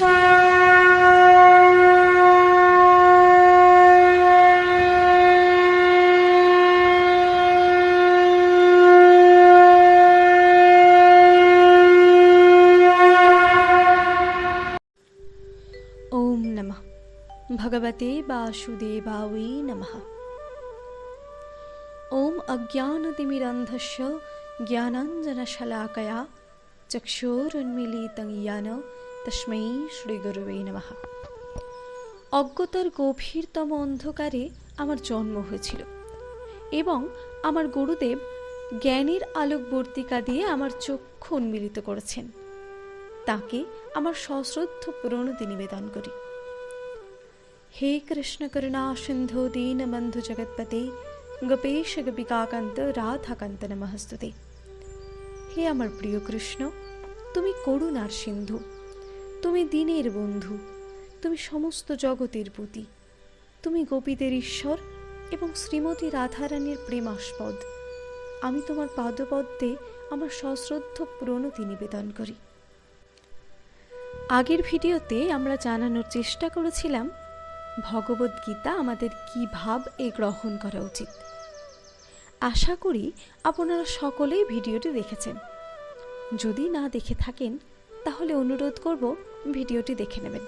ওম নমঃ ভগবতে বাসুদেবায় নমঃ ওম অজ্ঞানতিমিরন্ধস্য জ্ঞানাঞ্জনশলাকয়া চক্ষুরুন্মিলিতং ইয়ান তস্मै শ্রীগুরুবে নমঃ। অজ্ঞতার গভীরতম অন্ধকারে আমার জন্ম হয়েছিল এবং আমার গুরুদেব জ্ঞানের আলোকবর্তিকা দিয়ে আমার চক্ষু উন্মিলিত করেছেন। তাকে আমার সশ্রদ্ধ প্রণতি নিবেদন করি। হে কৃষ্ণ করুণা সিন্ধু দীন বন্ধু জগৎপতে, গোপেশ গোপিকাকান্ত রাধাকান্ত নমস্তুতে হে আমার প্রিয় কৃষ্ণ, তুমি করুণার সিন্ধু তুমি দিনের বন্ধু, তুমি সমস্ত জগতের পতি, তুমি গোপীদের ঈশ্বর এবং শ্রীমতী রাধারানীর প্রেমাস্পদ। আমি তোমার পাদপদ্মে আমার সশ্রদ্ধ প্রণতি নিবেদন করি। আগের ভিডিওতে আমরা জানানোর চেষ্টা করেছিলাম ভগবদ গীতা আমাদের কী ভাব এ গ্রহণ করা উচিত। আশা করি আপনারা সকলেই ভিডিওটি দেখেছেন। যদি না দেখে থাকেন, তাহলে অনুরোধ করব ভিডিওটি দেখে নেবেন।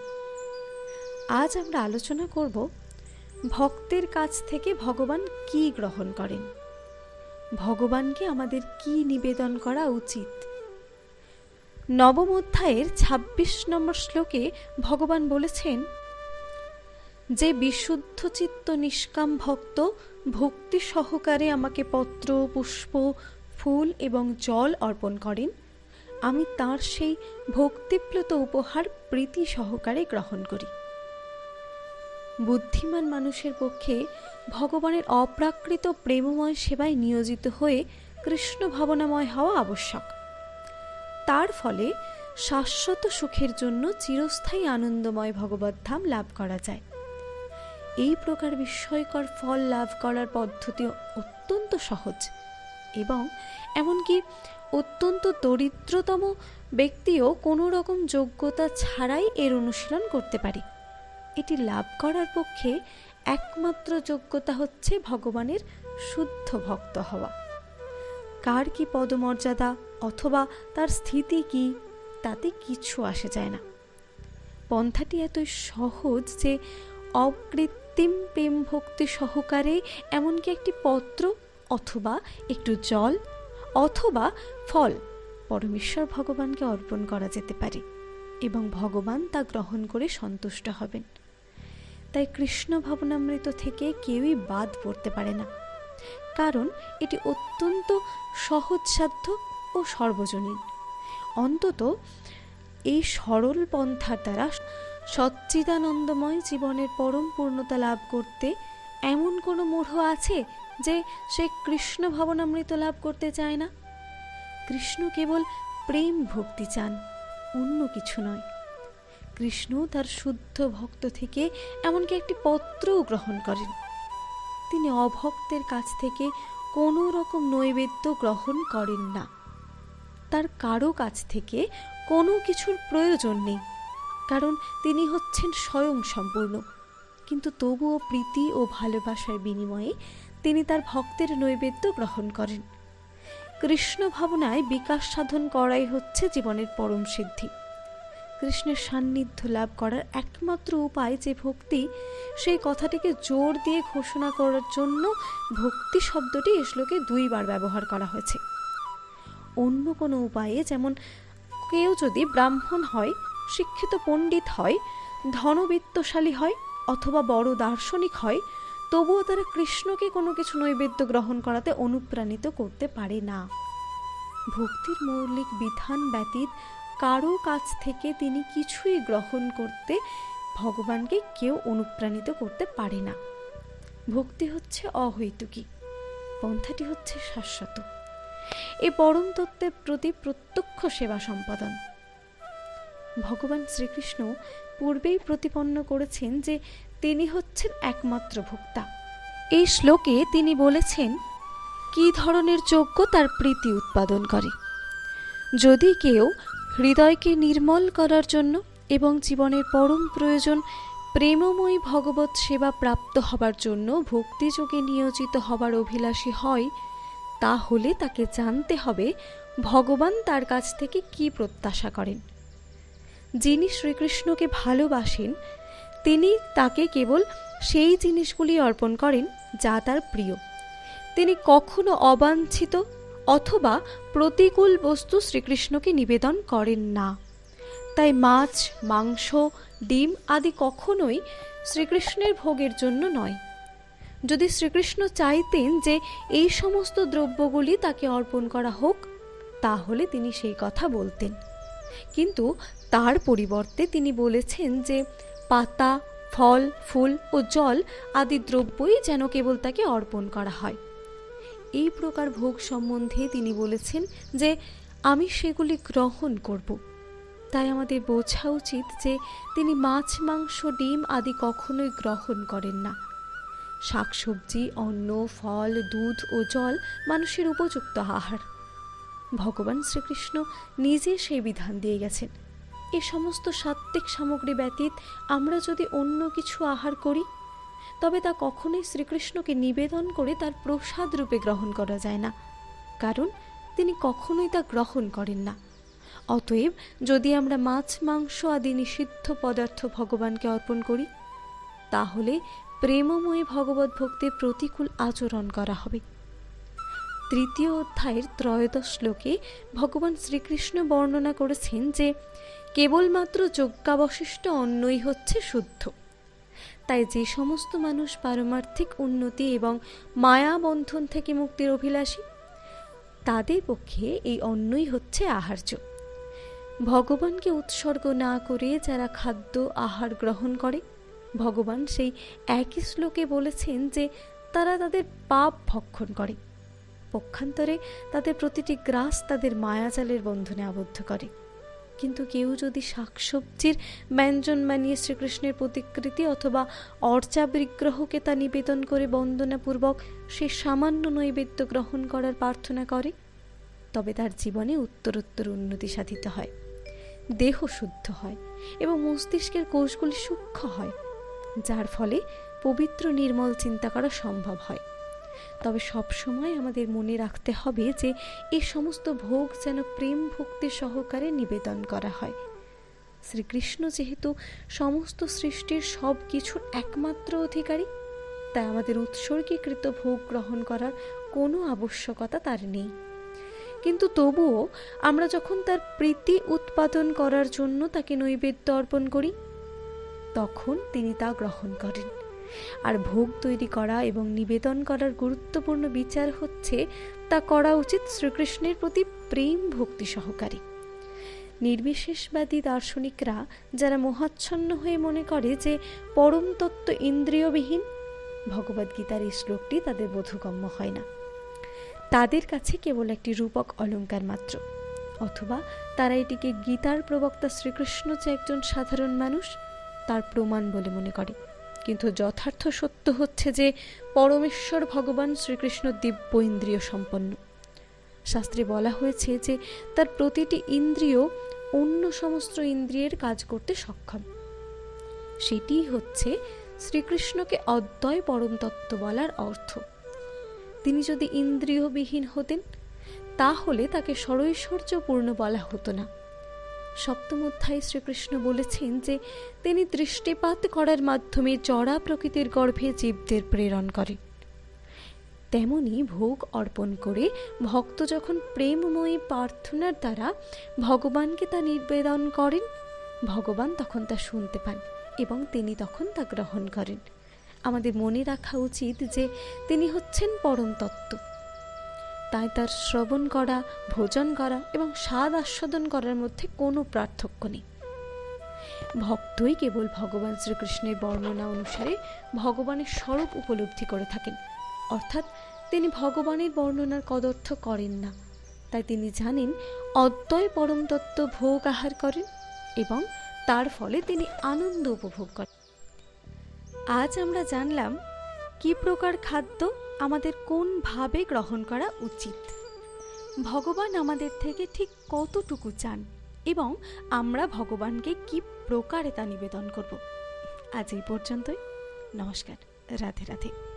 আজ আমরা আলোচনা করব ভক্তের কাছ থেকে ভগবান কি গ্রহণ করেন? ভগবানকে আমাদের কি নিবেদন করা উচিত? নবম অধ্যায়ের ২৬ নম্বর শ্লোকে ভগবান বলেছেন, যে বিশুদ্ধ চিত্ত নিষ্কাম ভক্ত ভক্তি সহকারে আমাকে পত্র, পুষ্প, ফুল এবং জল অর্পণ করেন আমি তার সেই ভক্তিপ্লুত উপহার প্রীতি সহকারে গ্রহণ করি। বুদ্ধিমান মানুষের পক্ষে ভগবানের অপ্রাকৃত প্রেমময় সেবায় নিয়োজিত হয়ে কৃষ্ণ ভাবনাময় হওয়া আবশ্যক। তার ফলে শাশ্বত সুখের জন্য চিরস্থায়ী আনন্দময় ভগবদ্ধাম লাভ করা যায়। এই প্রকার বিস্ময়কর ফল লাভ করার পদ্ধতি অত্যন্ত সহজ এবং এমনকি অত্যন্ত দরিদ্রতম ব্যক্তিও কোনো রকম যোগ্যতা ছাড়াই এর অনুশীলন করতে পারে। এটি লাভ করার পক্ষে একমাত্র যোগ্যতা হচ্ছে ভগবানের শুদ্ধ ভক্ত হওয়া। কার কি পদমর্যাদা অথবা তার স্থিতি কি, তাতে কিছু আসে যায় না। পন্থাটি এতই সহজ যে অকৃত্রিম প্রেম ভক্তি সহকারে এমনকি একটি পত্র অথবা একটু জল অথবা ফল, পরমেশ্বর ভগবানকে অর্পণ করা যেতে পারে এবং ভগবান তা গ্রহণ করে সন্তুষ্ট হবেন। তাই কৃষ্ণ ভাবনামৃত থেকে কেউই বাদ পড়তে পারে না। কারণ এটি অত্যন্ত সহজসাধ্য ও সর্বজনীন। অন্তত এই সরল পন্থার দ্বারা সচ্চিদানন্দময় জীবনের পরম পূর্ণতা লাভ করতে এমন কোনো মূঢ় আছে যে সে কৃষ্ণ ভবনামৃত লাভ করতে চায় না। কৃষ্ণ কেবল প্রেম ভক্তি চান, অন্য কিছু নয়। কৃষ্ণ তার শুদ্ধ ভক্ত থেকে এমনকি একটি পত্রও গ্রহণ করেন। তিনি অভক্তের কাছ থেকে কোনো রকম নৈবেদ্য গ্রহণ করেন না। তার কারও কাছ থেকে কোনো কিছুর প্রয়োজন নেই, কারণ তিনি হচ্ছেন স্বয়ং সম্পূর্ণ কিন্তু তবুও প্রীতি ও ভালোবাসার বিনিময়ে তিনি তার ভক্তের নৈবেদ্য গ্রহণ করেন। কৃষ্ণ ভাবনায় বিকাশ সাধন করাই হচ্ছে জীবনের পরম সিদ্ধি। কৃষ্ণের সান্নিধ্য লাভ করার একমাত্র উপায় যে ভক্তি, সেই কথাটিকে জোর দিয়ে ঘোষণা করার জন্য ভক্তি শব্দটি এই শ্লোকে দুইবার ব্যবহার করা হয়েছে। অন্য কোনো উপায়ে যেমন কেউ যদি ব্রাহ্মণ হয়, শিক্ষিত পণ্ডিত হয়, ধনবিত্তশালী হয়, অথবা বড় দার্শনিক হয় তবুও তারা কৃষ্ণকে কোনো কিছু নৈবেদ্য গ্রহণ করাতে অনুপ্রাণিত করতে পারে না। ভক্তির মৌলিক বিধান ব্যতীত কারও কাছ থেকে তিনি কিছুই গ্রহণ করতে ভগবানকে কেউ অনুপ্রাণিত করতে পারে না। ভক্তি হচ্ছে অহৈতুকী, পন্থাটি হচ্ছে শাশ্বত। এ পরম তত্ত্বের প্রতি প্রত্যক্ষ সেবা সম্পাদন। ভগবান শ্রীকৃষ্ণ পূর্বেই প্রতিপন্ন করেছেন যে তিনি হচ্ছেন একমাত্র ভোক্তা। এই শ্লোকে তিনি বলেছেন, কি ধরনের যজ্ঞ তার প্রীতি উৎপাদন করে? যদি কেউ হৃদয়কে নির্মল করার জন্য এবং জীবনের পরম প্রয়োজন প্রেমময়ী ভগবত সেবা প্রাপ্ত হবার জন্য ভক্তিযোগে নিয়োজিত হবার অভিলাষী হয়, তাহলে তাকে জানতে হবে ভগবান তার কাছ থেকে কি প্রত্যাশা করেন। যিনি শ্রীকৃষ্ণকে ভালোবাসেন তিনি তাকে কেবল সেই জিনিসগুলি অর্পণ করেন যা তার প্রিয়। তিনি কখনো অবাঞ্ছিত অথবা প্রতিকূল বস্তু শ্রীকৃষ্ণকে নিবেদন করেন না। তাই মাছ, মাংস, ডিম আদি কখনোই শ্রীকৃষ্ণের ভোগের জন্য নয়। যদি শ্রীকৃষ্ণ চাইতেন যে এই সমস্ত দ্রব্যগুলি তাকে অর্পণ করা হোক, তাহলে তিনি সেই কথা বলতেন। কিন্তু তার পরিবর্তে তিনি বলেছেন যে পাতা, ফল, ফুল ও জল আদি দ্রব্যই যেন কেবল তাকে অর্পণ করা হয়। এই প্রকার ভোগ সম্বন্ধে তিনি বলেছেন যে, আমি সেগুলি গ্রহণ করব। তাই আমাদের বোঝা উচিত যে, তিনি মাছ, মাংস, ডিম আদি কখনোই গ্রহণ করেন না। শাকসবজি, অন্ন, ফল, দুধ ও জল মানুষের উপযুক্ত আহার। ভগবান শ্রীকৃষ্ণ নিজে সেই বিধান দিয়ে গেছেন। এ সমস্ত সাত্ত্বিক সামগ্রী ব্যতীত আমরা যদি অন্য কিছু আহার করি, তবে তা কখনোই শ্রীকৃষ্ণকে নিবেদন করে তার প্রসাদ রূপে গ্রহণ করা যায় না, কারণ তিনি কখনোই তা গ্রহণ করেন না। অতএব যদি আমরা মাছ, মাংস আদি নিষিদ্ধ পদার্থ ভগবানকে অর্পণ করি, তাহলে প্রেমময়ী ভগবত ভক্তির প্রতিকূল আচরণ করা হবে। তৃতীয় অধ্যায়ের ত্রয়োদশ শ্লোকে ভগবান শ্রীকৃষ্ণ বর্ণনা করেছেন যে কেবলমাত্র যজ্ঞাবশিষ্ট অন্নই হচ্ছে শুদ্ধ। তাই যে সমস্ত মানুষ পারমার্থিক উন্নতি এবং মায়া বন্ধন থেকে মুক্তির অভিলাষী, তাদের পক্ষে এই অন্নই হচ্ছে আহার্য। ভগবানকে উৎসর্গ না করে যারা খাদ্য, আহার গ্রহণ করে, ভগবান সেই একই শ্লোকে বলেছেন যে তারা তাদের পাপ ভক্ষণ করে। পক্ষান্তরে তাদের প্রতিটি গ্রাস তাদের মায়াজালের বন্ধনে আবদ্ধ করে। কিন্তু কেউ যদি শাকসবজির ব্যঞ্জন মানিয়ে শ্রীকৃষ্ণের প্রতিকৃতি অথবা অর্চা বিগ্রহকে তা নিবেদন করে বন্দনাপূর্বক সে সামান্য নৈবেদ্য গ্রহণ করার প্রার্থনা করে, তবে তার জীবনে উত্তরোত্তর উন্নতি সাধিত হয়, দেহ শুদ্ধ হয় এবং মস্তিষ্কের কোষগুলি সূক্ষ্ম হয়, যার ফলে পবিত্র নির্মল চিন্তা করা সম্ভব হয়। তবে সবসময় আমাদের মনে রাখতে হবে যে এই সমস্ত ভোগ যেন প্রেম ভক্তি সহকারে নিবেদন করা হয়। শ্রীকৃষ্ণ যেহেতু সমস্ত সৃষ্টির সব কিছুর একমাত্র অধিকারী, তাই আমাদের উৎসর্গীকৃত ভোগ গ্রহণ করার কোনো আবশ্যকতা তার নেই। কিন্তু তবুও আমরা যখন তার প্রীতি উৎপাদন করার জন্য তাকে নৈবেদ্য অর্পণ করি, তখন তিনি তা গ্রহণ করেন। আর ভোগ তৈরি করা এবং নিবেদন করার গুরুত্বপূর্ণ বিচার হচ্ছে তা করা উচিত শ্রীকৃষ্ণের প্রতি প্রেম ভক্তি সহকারে। নির্বিশেষবাদী দার্শনিকরা যারা মোহাচ্ছন্ন হয়ে মনে করে যে পরম তত্ত্ব ইন্দ্রিয়বিহীন ভগবদ্গীতার এই শ্লোকটি তাদের বোধগম্য হয় না। তাদের কাছে কেবল একটি রূপক অলঙ্কার মাত্র, অথবা তারা এটিকে গীতার প্রবক্তা শ্রীকৃষ্ণ যে একজন সাধারণ মানুষ, তার প্রমাণ বলে মনে করে। কিন্তু যথার্থ সত্য হচ্ছে যে পরমেশ্বর ভগবান শ্রীকৃষ্ণ দিব্য ইন্দ্রিয় সম্পন্ন। শাস্ত্রে বলা হয়েছে যে তার প্রতিটি ইন্দ্রিয় অন্য সমস্ত ইন্দ্রিয়ের কাজ করতে সক্ষম। সেটি হচ্ছে শ্রীকৃষ্ণকে অদ্বয় পরম তত্ত্ব বলার অর্থ। তিনি যদি ইন্দ্রিয়বিহীন হতেন, তাহলে তাকে সরৈশ্বর্যপূর্ণ বলা হতো না। সপ্তম অধ্যায়ে শ্রীকৃষ্ণ বলেছেন যে তিনি দৃষ্টিপাত করার মাধ্যমে জড়া প্রকৃতির গর্ভে জীবদের প্রেরণ করেন তেমনি ভোগ অর্পণ করে ভক্ত যখন প্রেমময়ী প্রার্থনার দ্বারা ভগবানকে তা নিবেদন করেন, ভগবান তখন তা শুনতে পান এবং তিনি তখন তা গ্রহণ করেন। আমাদের মনে রাখা উচিত যে তিনি হচ্ছেন পরম তত্ত্ব। তাই তার শ্রবণ করা, ভোজন করা এবং স্বাদ আস্বাদন করার মধ্যে কোনো পার্থক্য নেই। ভক্তই কেবল ভগবান শ্রীকৃষ্ণের বর্ণনা অনুসারে ভগবানের স্বরূপ উপলব্ধি করে থাকেন। অর্থাৎ তিনি ভগবানের বর্ণনার কদর্থ করেন না। তাই তিনি জানেন, অদ্বয় পরম তত্ত্ব ভোগ আহার করেন এবং তার ফলে তিনি আনন্দ উপভোগ করেন। আজ আমরা জানলাম, কি প্রকার খাদ্য আমাদের কোনভাবে গ্রহণ করা উচিত? ভগবান আমাদের থেকে ঠিক কতটুকু চান এবং আমরা ভগবানকে কি প্রকারে তা নিবেদন করব? আজ এই পর্যন্তই। নমস্কার। রাধে রাধে।